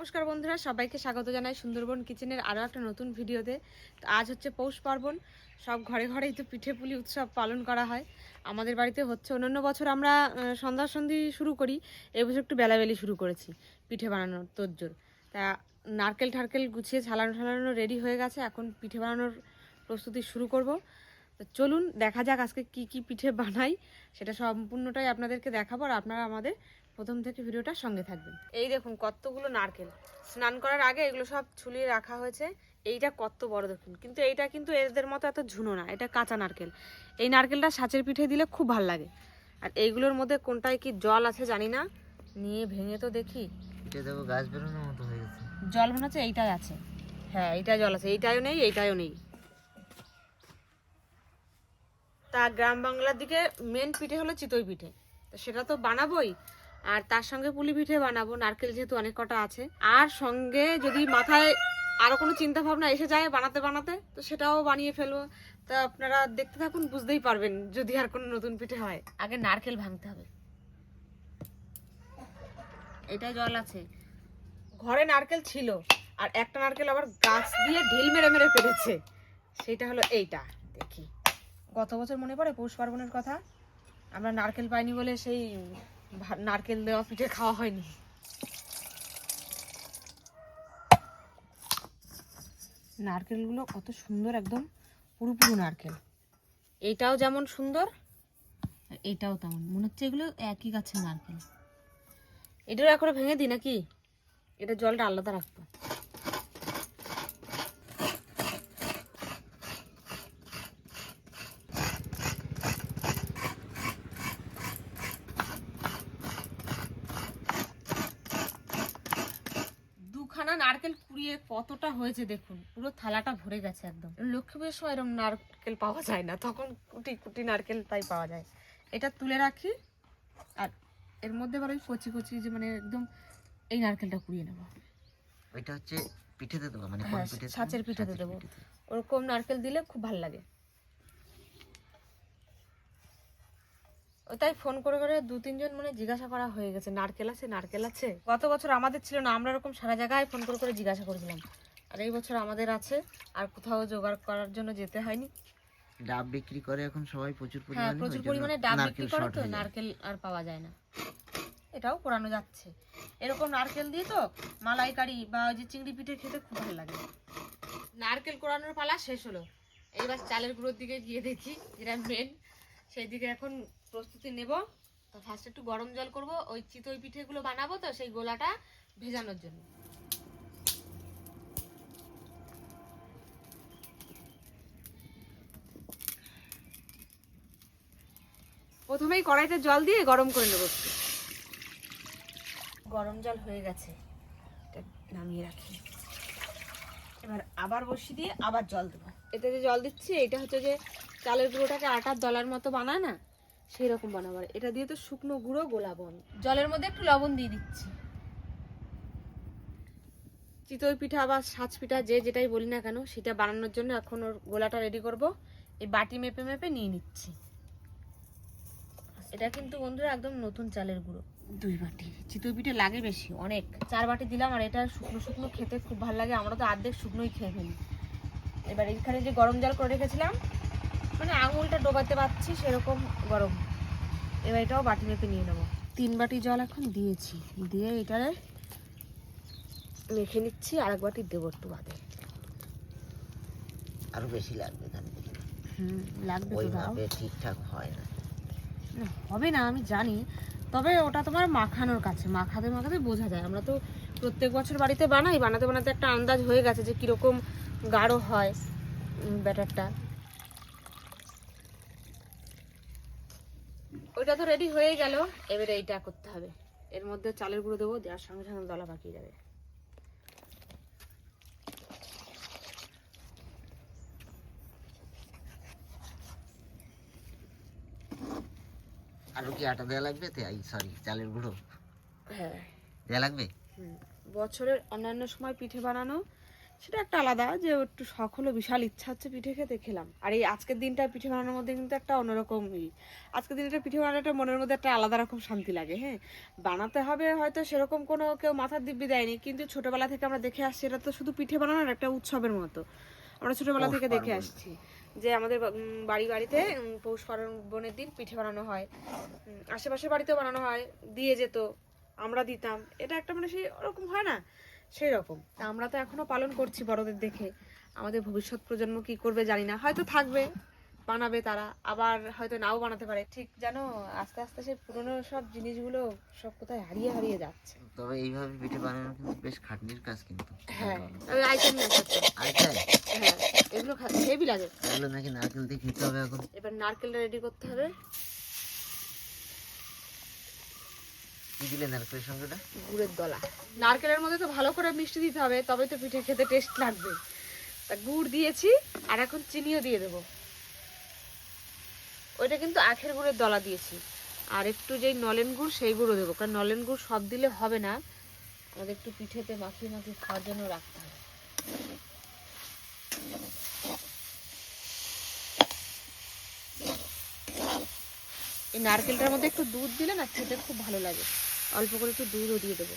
নমস্কার বন্ধুরা, সবাইকে স্বাগত জানাই সুন্দরবন কিচেনের আরও একটা নতুন ভিডিওতে। তো আজ হচ্ছে পৌষ পার্বণ, সব ঘরে ঘরেই তো পিঠে পুলি উৎসব পালন করা হয়। আমাদের বাড়িতে হচ্ছে অন্যান্য বছর আমরা সন্ধ্যা সন্ধি শুরু করি, এবছর একটু বেলাবেলি শুরু করেছি পিঠে বানানোর তোজ্জোর তা নারকেল ঠারকেল গুছিয়ে, ছালানো ছালানো রেডি হয়ে গেছে, এখন পিঠে বানানোর প্রস্তুতি শুরু করব। তো চলুন দেখা যাক আজকে কি কি পিঠে বানাই। সেটা সম্পূর্ণটাই আপনাদেরকে দেখাবো আর আপনারা আমাদের প্রথম থেকে ভিডিওটার সঙ্গে থাকবেন। এই দেখুন কতগুলো নারকেল। স্নান করার আগে এগুলো সব ছুলিয়ে রাখা হয়েছে। এইটা কত বড় দেখুন। কিন্তু এইটা কিন্তু এদের মতো এত ঝুনো না। এটা কাঁচা নারকেল। এই নারকেলটা সাঁচের পিঠে দিলে খুব ভালো লাগে। আর এইগুলোর মধ্যে কোনটায় কি জল আছে জানি না। নিয়ে ভেঙে তো দেখি। এটা দেখো গাছ বেরোনোর মতো হয়ে গেছে। জল মনে হচ্ছে এইটাই আছে। হ্যাঁ এইটাই জল আছে। এইটাও নেই এইটাও নেই। তা গ্রাম বাংলার দিকে মেন পিঠে হলো চিতই পিঠে। তো সেটা তো বানাবোই আর তার সঙ্গে পুলি পিঠে বানাবো নারকেল যেহেতু অনেক কটা আছে। আর সঙ্গে যদি মাথায় আরও কোনো চিন্তা ভাবনা এসে যায় বানাতে বানাতে তো সেটাও বানিয়ে ফেলব। তা আপনারা দেখতে থাকুন বুঝতেই পারবেন যদি আর কোনো নতুন পিঠে হয়। আগে নারকেল ভাঙতে হবে। এটা জল আছে। ঘরে নারকেল ছিল আর একটা নারকেল আবার গাছ দিয়ে ঢিল মেরে মেরে পেরেছে। সেটা হলো এইটা দেখি। গত বছর মনে পড়ে পৌষ পার্বণের কথা? আমরা নারকেল পাইনি বলে সেই নারকেল দেওয়া পিঠে খাওয়া হয়নি। নারকেলগুলো কত সুন্দর একদম পুরো পুরো নারকেল। এইটাও যেমন সুন্দর, এটাও তেমন। মনে হচ্ছে এগুলো একই গাছের নারকেল। এটাও একবারে ভেঙে দিই নাকি? এটা জলটা আলাদা রাখব দুখানা নারকেল কুড়িয়ে কতটা হয়েছে দেখুন পুরো থালাটা ভরে গেছে একদম। লক্ষ্মী পুজোর সময় এরকম নারকেল পাওয়া যায় না তখন কুটি কুটি নারকেল তাই পাওয়া যায়। এটা তুলে রাখি আর এর মধ্যে আবার ওই কচি কচি যে মানে একদম এই নারকেলটা কুড়িয়ে নেব। ওইটা হচ্ছে পিঠেতে দেবো মানে হ্যাঁ ছাঁচের পিঠেতে? দেবো। ওরকম নারকেল দিলে খুব ভালো লাগে। তাই ফোন করে করে দু তিনজন মানে জিজ্ঞাসা করা হয়ে গেছে নারকেল আছে নারকেল আছে। গত বছর আমাদের ছিল না আমরা এরকম সারা জায়গায় ফোন করে করে জিজ্ঞাসা করেছিলাম। আর এই বছর আমাদের আছে আর কোথাও জোগাড় করার জন্য যেতে হয়নি। ডাব বিক্রি করে এখন সবাই প্রচুর হ্যাঁ পরিমাণে প্রচুর পরিমাণে ডাব বিক্রি করে তো নারকেল আর পাওয়া যায় না। এটাও পোড়ানো যাচ্ছে। এরকম নারকেল দিয়ে তো মালাইকারি বা ওই যে চিংড়ি পিঠে খেতে খুব ভালো লাগে। নারকেল কোড়ানোর পালা শেষ হলো। এইবার চালের গুঁড়োর দিকে গিয়ে দেখি যেটা মেন সেই দিকে এখন প্রস্তুতি নেব। তো ফার্স্ট একটু গরম জল করব, ওই চিতই পিঠেগুলো বানাবো তো, সেই গোলাটা ভেজানোর জন্য। প্রথমেই কড়াইতে জল দিয়ে গরম করে নেব গরম জল হয়ে গেছে নামিয়ে রাখি। এবার আবার বসিয়ে দিয়ে আবার জল দেবো। এতে যে জল দিচ্ছি, এটা হচ্ছে যে চালের গুঁড়োটাকে আটার দলার মতো বানায় না সেই রকম বানাবো এটা দিয়ে তো শুকনো গুঁড়ো গোলাবো আমি জলের মধ্যে একটু লবণ দিয়ে দিচ্ছি। চিতই পিঠা বা সাজ পিঠা যে যেটাই বলি না কেন সেটা বানানোর জন্য এখন ওর গোলাটা রেডি করব। এই বাটি মেপে মেপে নিয়ে নিচ্ছি। এটা কিন্তু বন্ধুরা একদম নতুন চালের গুঁড়ো। দুই বাটি। চিতই পিঠে লাগে বেশি অনেক। চার বাটি দিলাম আর এটা শুকনো শুকনো খেতে খুব ভালো লাগে। আমরা তো অর্ধেক শুকনোই খেয়ে ফেলি। এবার এখানে যে গরম জল করে রেখেছিলাম মানে আঙুলটা ডোবাতে পারছি সেরকম গরম। এবার এটাও বাটি মেপে নিয়ে নেব। তিন বাটি জল এখন দিয়েছি। দিয়ে এটারে মেখে নিচ্ছি আর এক বাটি দেবো একটু বাদে। আরও বেশি লাগবে হুম লাগবে ঠিকঠাক হয় না, হবে না আমি জানি। তবে ওটা তোমার মাখানোর কাছে মাখাতে মাখাতে বোঝা যায়। আমরা তো প্রত্যেক বছর বাড়িতে বানাই বানাতে বানাতে একটা আন্দাজ হয়ে গেছে যে কীরকম গাঢ় হয় ব্যাটারটা। ওইটা তো রেডি হয়ে গেল। এবারে এইটা করতে হবে। এর মধ্যে চালের গুঁড়ো দেবো দেওয়ার সঙ্গে সঙ্গে দলা পাকিয়ে যাবে। আরও কি আটা দেওয়া লাগবে? সরি চালের গুঁড়ো। হ্যাঁ। দেওয়া লাগবে? বছরের অন্যান্য সময় পিঠে বানানো সেটা একটা আলাদা যে একটু শখ হলো বিশাল ইচ্ছা হচ্ছে পিঠে খেতে খেলাম। আর এই আজকের দিনটা পিঠে বানানোর মধ্যে কিন্তু একটা অন্যরকম ই। আজকের দিনটা পিঠে বানানোটা মনের মধ্যে একটা আলাদা রকম শান্তি লাগে হ্যাঁ? বানাতে হবে হয়তো সেরকম কোনো কেউ মাথার দিব্যি দেয়নি কিন্তু ছোটবেলা থেকে আমরা দেখে আসছি এটা তো শুধু পিঠে বানানোর একটা উৎসবের মতো। আমরা ছোটবেলা থেকে দেখে আসছি যে আমাদের বাড়ি বাড়িতে পৌষ পার্বণের দিন পিঠে বানানো হয়। উম, আশেপাশের বাড়িতেও বানানো হয় দিয়ে যেত আমরা দিতাম। এটা একটা মানে সেই ওরকম হয় না সেই রকম তা আমরা তো এখনও পালন করছি বড়দের দেখে। আমাদের ভবিষ্যৎ প্রজন্ম কি করবে জানি না। হয়তো থাকবে বানাবে তারা আবার হয়তো নাও বানাতে পারে। ঠিক জানো আস্তে আস্তে সেই পুরনো সব জিনিসগুলো সব কোথায় হারিয়ে হারিয়ে যাচ্ছে। তবে এইভাবে পিঠে বানানো কিন্তু বেশ খাটনির কাজ কিন্তু। হ্যাঁ আইটেম আইটাই হ্যাঁ এগুলো হেভি লাগে। এগুলো নাকি নারকেল দিয়ে খেতে হবে এখন? এবার নারকেলটা রেডি করতে হবে। কি দিলে নারকেলের সঙ্গেটা? গুড়ের দলা। নারকেলের মধ্যে তো ভালো করে মিষ্টি দিতে হবে তবে তো পিঠে খেতে টেস্ট লাগবে। তা গুড় দিয়েছি আর এখন চিনিও দিয়ে দেবো। ওইটা কিন্তু আখের গুড়ের দলা দিয়েছি। আর একটু যেই নলেন গুড় সেই গুঁড়ো দেবো কারণ নলেন গুড় সব দিলে হবে না। আমাদের একটু পিঠেতে মাখিয়ে মাখিয়ে খাওয়ার জন্য রাখতে হবে। এই নারকেলটার মধ্যে একটু দুধ দিলে না খেতে খুব ভালো লাগে। অল্প করে একটু দুধও দিয়ে দেবো।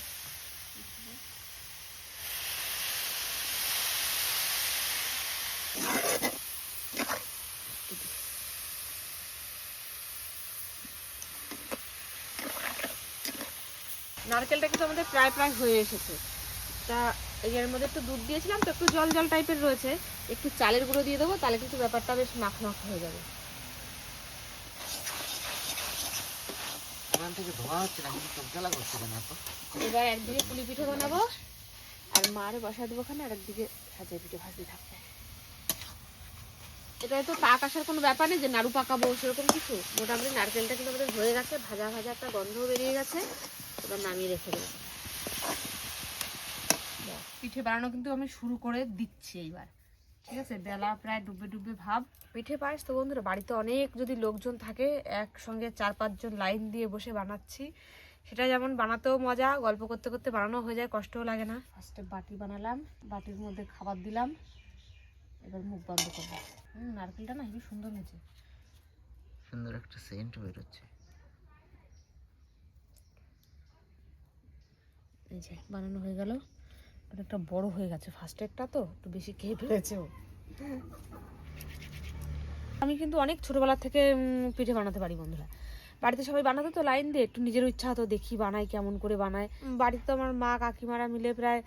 নারকেলটা কিন্তু আমাদের প্রায় প্রায় হয়ে এসেছে। তা এর মধ্যে একটু দুধ দিয়েছিলাম, তো একটু জল জল টাইপের রয়েছে। একটু চালের গুঁড়ো দিয়ে দেবো, তাহলে কিন্তু ব্যাপারটা বেশ মাখ মাখ হয়ে যাবে। ওখান থেকে ধোয়া হচ্ছে না কিন্তু চোখ জ্বালা করছে কেন এত? এবার একদিকে পুলি পিঠে বানাবো আর মারে বসা দেবো ওখানে আর একদিকে সাজিয়ে পিঠে ভাজতে থাকব। এটা তো পাক আসার কোনো ব্যাপার নেই যে নাড়ু পাকাবো সেরকম কিছু। মোটামুটি নারকেলটা কিন্তু আমাদের হয়ে গেছে ভাজা ভাজা একটা গন্ধও বেরিয়ে গেছে এবার নামিয়ে রেখে দেবো। পিঠে বানানো কিন্তু আমি শুরু করে দিচ্ছি এইবার। ঠিক আছে বেলা প্রায় ডুবে ডুবে ভাব। পিঠে পায়েস তো বন্ধুরা বাড়িতে অনেক যদি লোকজন থাকে একসঙ্গে চার পাঁচজন লাইন দিয়ে বসে বানাচ্ছি। সেটা যেমন বানাতেও মজা গল্প করতে করতে বানানো হয়ে যায় কষ্টও লাগে না। ফার্স্টে বাটি বানালাম বাটির মধ্যে খাবার দিলাম এবার মুখ বন্ধ করব। হুম নারকেলটা না হেবি সুন্দর হয়েছে। সুন্দর একটা সেন্ট বেরোচ্ছে। এই যে বানানো হয়ে গেল। একটা বড় হয়ে গেছে ফার্স্ট একটা তো, একটু বেশি খেয়ে ফেলেছে ও। আমি কিন্তু অনেক ছোটবেলা থেকে পিঠে বানাতে পারি বন্ধুরা। বাড়িতে সবাই বানাতো তো লাইন দিয়ে, একটু নিজের ইচ্ছা হতো দেখি বানাই কেমন করে বানায়। বাড়িতে তো আমার মা, কাকিমারা মিলে প্রায়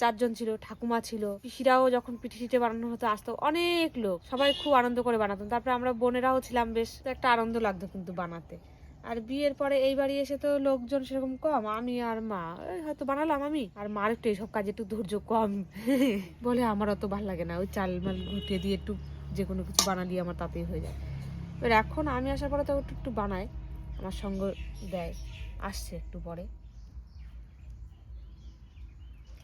চারজন ছিল, ঠাকুমা ছিল। পিসিরাও যখন পিঠে টিঠে বানানো হতো, আসতো অনেক লোক। সবাই খুব আনন্দ করে বানাতাম তারপরে আমরা বোনেরাও ছিলাম বেশ একটা আনন্দ লাগতো কিন্তু বানাতে। আর বিয়ের পরে এই বাড়ি এসে তো লোকজন সেরকম কম, আমি আর মা। হয়তো বানালাম আমি। আর মার একটু এইসব কাজে একটু ধৈর্য কম। বলে আমার অত ভালো লাগে না, ওই চাল মাল ঘুটিয়ে দিয়ে একটু যে কোনো কিছু বানালি আমার তাতেই হয়ে যায়। এবার এখন আমি আসার পরে তো একটু একটু বানায়, আমার সঙ্গ দেয়, আসছে একটু পরে।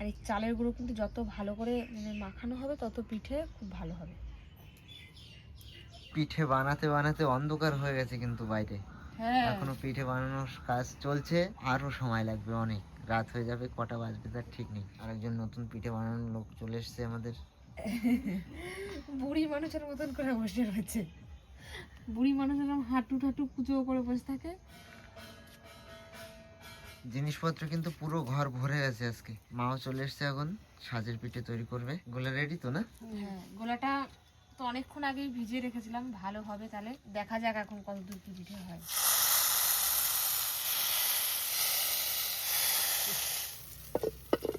আর এই চালের গুঁড়ো কিন্তু যত ভালো করে মানে মাখানো হবে, তত পিঠে খুব ভালো হবে। পিঠে বানাতে বানাতে অন্ধকার হয়ে গেছে কিন্তু বাইরে। এখনও পিঠে বানানোর কাজ চলছে। আরও সময় লাগবে অনেক। রাত হয়ে যাবে কটা বাজবে তার ঠিক নেই। আরেকজন নতুন পিঠে বানানোর লোক চলে এসেছে আমাদের। বুড়ি মানুষের মতন করে বসে রয়েছে। বুড়ি মানুষ এরকম হাঁটু ঠাটু পুজো করে বসে থাকে। জিনিসপত্র কিন্তু পুরো ঘর ভরে গেছে আজকে। মাও চলে এসেছে এখন সাজের পিঠে তৈরি করবে। গোলা রেডি তো না? হ্যাঁ গোলাটা তো অনেকক্ষণ আগেই ভিজিয়ে রেখেছিলাম ভালো হবে তাহলে। দেখা যাক এখন কত দূর কি পিঠে হয়।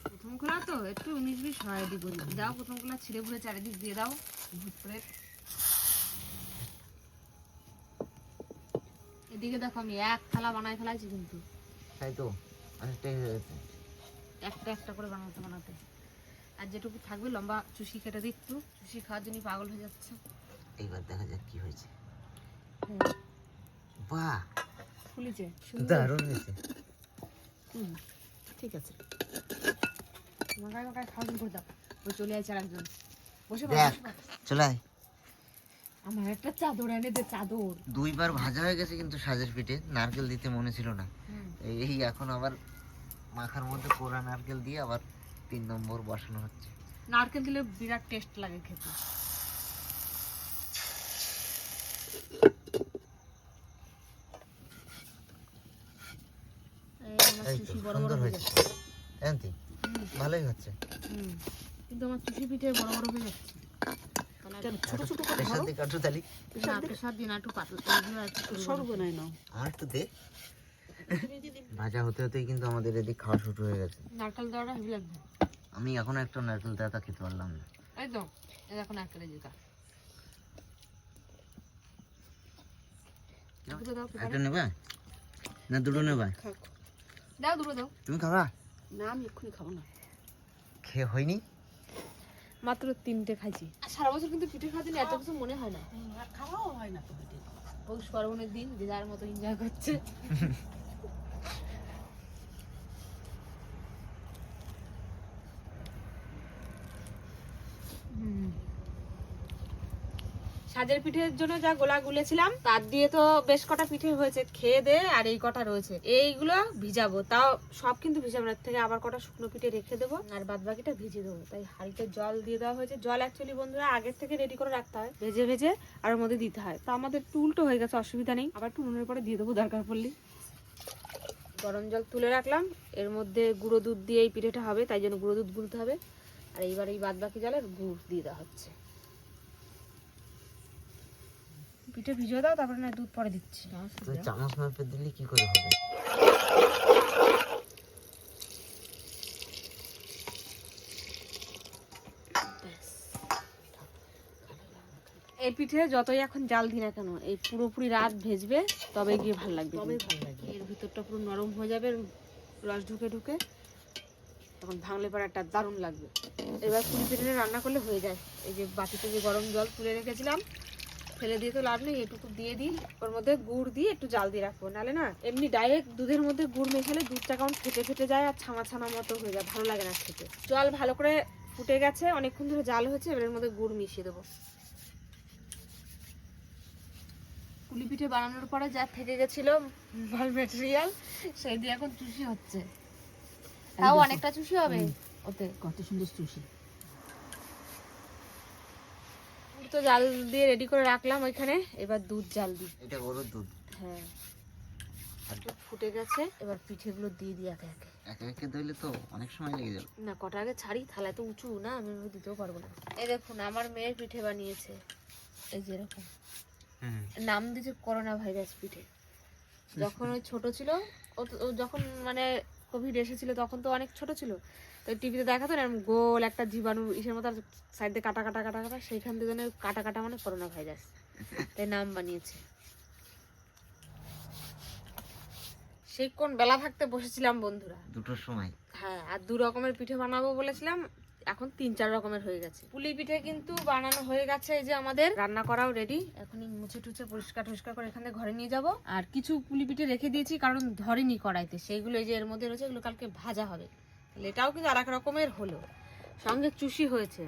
প্রথম খোলা তো একটু উনিশ বিশ হয় দিব দাও প্রথম খোলা ছিঁড়ে ফুড়ে চারিদিক দিয়ে দাও ভূত করে এদিকে দেখো আমি এক থালা বানাই ফেলাইছি কিন্তু। তাই তো একটা একটা করে বানাতে বানাতে। আর যেটুকু থাকবে লম্বা চুষি কেটে দিই একটু। চুষি খাওয়ার জন্য পাগল হয়ে যাচ্ছে। এইবার দেখা যাক কি হয়েছে। বাহ! ফুলিছে দারুণ হয়েছে। হুম, ঠিক আছে। মাকায় মাকায় খাওয়া শুরু করে দাও। ওই চলে আসছে একজন। বসে দেখ। চলে আয়। আমার একটা চাদর এনে দে চাদর। দুইবার ভাজা হয়ে গেছে কিন্তু সাজের পিঠে। নারকেল দিতে মনে ছিল না। এই- এই এখন আবার মাখার মধ্যে কোরা নারকেল দিয়ে আবার তিন নম্বর বসানো হচ্ছে। নারকেল দিলে বিরাট টেস্ট লাগে খেতে। এই তো চুষি বড় বড় সুন্দর হয়েছে। যাচ্ছে। ভালোই হচ্ছে। কিন্তু আমার চুষি পিঠে বড় বড় হয়ে যাচ্ছে। ছোট ছোট করে কাটু তালি। না একটু পাতলা। আমার একটু দে। ভাজা হতে হতেই কিন্তু আমাদের এদিকে খাওয়া শুরু হয়ে গেছে। নারকেল দেওয়াটা হেভি লাগবে। আমি এখনও একটা নারকেল দাতা খেতে পারলাম না। এই তো এই দেখো নারকেলের যেটা দুটো দাও পেপারে। একটা নেবা? না দুটো নেবা? খাও। দাও দুটো দাও। তুমি খাবা? না আমি এক্ষুনি খাব না। খেয়ে হয়নি? মাত্র তিনটে খাইছি। সারা বছর কিন্তু পিঠে খাওয়ার দিন এত কিছু মনে হয় না। খাওয়াও হয় না তো পৌষ পার্বণের দিন যে যার মতো এনজয় করছে হুম। সাজের পিঠের জন্য যা গোলা গুলেছিলাম, তার দিয়ে তো বেশ কটা পিঠে হয়েছে, খেয়ে দে আর এই কটা রয়েছে। এইগুলো ভিজাবো, তাও সব কিন্তু ভিজাবো না থেকে আবার কটা শুকনো পিঠে রেখে দেবো, আর বাদ বাকিটা ভিজিয়ে দেবো। তাই হাঁড়িতে জল দিয়ে দেওয়া হয়েছে। জল অ্যাকচুয়ালি বন্ধুরা আগের থেকে রেডি করে রাখতে হয়, ভেজে ভেজে আর ওর মধ্যে দিতে হয়। তো আমাদের একটু উল্টো হয়ে গেছে, অসুবিধা নেই। আবার একটু পরে দিয়ে দেবো, দরকার পড়লে গরম জল তুলে রাখলাম। এর মধ্যে গুঁড়ো দুধ দিয়ে এই পিঠেটা হবে, তাই জন্য গুঁড়ো দুধ গুলতে হবে। আর এইবার এই বাদ বাকি জলের গুড় দিয়ে দেওয়া হচ্ছে। পিঠে ভিজিয়ে দাও তারপরে না দুধ পরে দিচ্ছি। চামচ মাপে দিলে কি করে হবে? এই পিঠে যতই এখন জাল দিই না কেন এই পুরোপুরি রাত ভেজবে তবে গিয়ে ভালো লাগবে তবে ভালো লাগে এর ভিতরটা পুরো নরম হয়ে যাবে রস ঢুকে ঢুকে। তখন ভাঙলে পরে একটা দারুণ লাগবে। এবার পুরি পিঠে রান্না করলে হয়ে যায়। এই যে বাটিতে যে গরম জল তুলে রেখেছিলাম ফেলে দিয়ে তো লাভ নেই এটুকু দিয়ে দিই ওর মধ্যে গুড় দিয়ে একটু জাল দিয়ে রাখব। নাহলে না এমনি ডাইরেক্ট দুধের মধ্যে গুড় মেশালে দুধটা কেমন ফেটে ফেটে যায় আর ছামা ছামা মতো হয়ে যায় ভালো লাগে না খেতে। জল ভালো করে ফুটে গেছে অনেকক্ষণ ধরে জাল হয়েছে এবার এর মধ্যে গুড় মিশিয়ে দেবো। পুলি পিঠে বানানোর পরে যা থেকে গেছিল ভালো মেটেরিয়াল সেই দিয়ে এখন চুষি হচ্ছে। তাও অনেকটা চুষি হবে? ওতে কত সুন্দর চুষি পুরি তো জাল দিয়ে রেডি করে রাখলাম ওইখানে। এবার দুধ জাল দিই। এটা গরুর দুধ? হ্যাঁ। ফুটে গেছে এবার পিঠেগুলো দিয়ে দিই একে একে। একে একে ধরলে তো অনেক সময় লেগে যাবে। না কটা আগে ছাড়ি থালায় তো উঁচু না আমি দিতেও পারব না। এই দেখুন আমার মেয়ের পিঠে বানিয়েছে। এই যে এরকম। নাম দিয়েছে করোনা ভাইরাস পিঠে। যখন ওই ছোট ছিল ও যখন মানে কোভিড এসেছিল তখন তো অনেক ছোট ছিল। তো টিভিতে দেখাতো না এরকম গোল একটা জীবাণু ইসের মতো সাইড দিয়ে কাটা কাটা কাটা কাটা সেইখান থেকে কাটা কাটা মানে করোনা ভাইরাস তাই নাম বানিয়েছে। সেই কোন বেলা থাকতে বসেছিলাম বন্ধুরা। দুটোর সময়। হ্যাঁ আর দু রকমের পিঠে বানাবো বলেছিলাম। এখন তিন চার রকমের হয়ে গেছে। পুলি পিঠে কিন্তু বানানো হয়ে গেছে এই যে আমাদের। রান্না করাও রেডি এখনই মুছে টুছে পরিষ্কার টরিষ্কার করে এখানে ঘরে নিয়ে যাব। আর কিছু পুলি পিঠে রেখে দিয়েছি কারণ ধরেনি কড়াইতে। সেইগুলো এই যে এর মধ্যে রয়েছে এগুলো কালকে ভাজা হবে। তাহলে এটাও কিন্তু আর এক রকমের হলো। সঙ্গে চুষি হয়েছে।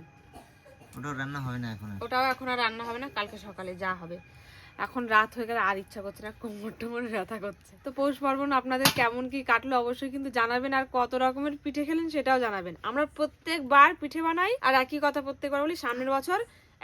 ওটাও রান্না হবে না এখন ওটাও এখন আর রান্না হবে না কালকে সকালে যা হবে। এখন রাত হয়ে গেলে আর ইচ্ছা করছে না, কোমর টোমর ব্যথা করছে। তো পৌষ পার্বণ আপনাদের কেমন কি কাটলো অবশ্যই কিন্তু জানাবেন, আর কত রকমের পিঠে খেলেন সেটাও জানাবেন। আমরা প্রত্যেকবার পিঠে বানাই, আর একই কথা প্রত্যেকবার বলি, সামনের বছর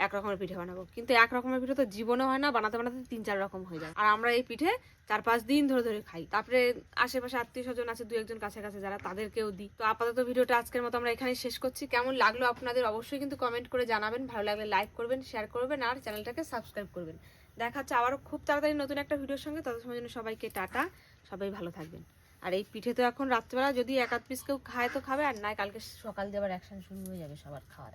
এক রকমের পিঠে বানাবো। কিন্তু এক রকমের পিঠে তো জীবনে হয় না, বানাতে বানাতে তিন চার রকম হয়ে যায়। আর আমরা এই পিঠে চার পাঁচ দিন ধরে ধরে খাই। তারপরে আশেপাশে আত্মীয় স্বজন আছে দু একজন কাছে কাছে যারা তাদেরকেও দিই। তো আপাতত ভিডিওটা আজকের মতো আমরা এখানে শেষ করছি। কেমন লাগল আপনাদের অবশ্যই কিন্তু কমেন্ট করে জানাবেন। ভালো লাগলে লাইক করবেন, শেয়ার করবেন, আর চ্যানেলটাকে সাবস্ক্রাইব করবেন। দেখা হচ্ছে আবারও খুব তাড়াতাড়ি নতুন একটা ভিডিওর সঙ্গে। তত সময় জন্য সবাইকে টাটা। সবাই ভালো থাকবেন। আর এই পিঠে তো এখন রাত্রিবেলা যদি এক আধ পিস কেউ খায় তো খাবে, আর নয় কালকে সকাল দিয়ে আবার অ্যাকশন শুরু হয়ে যাবে সবার খাওয়ার।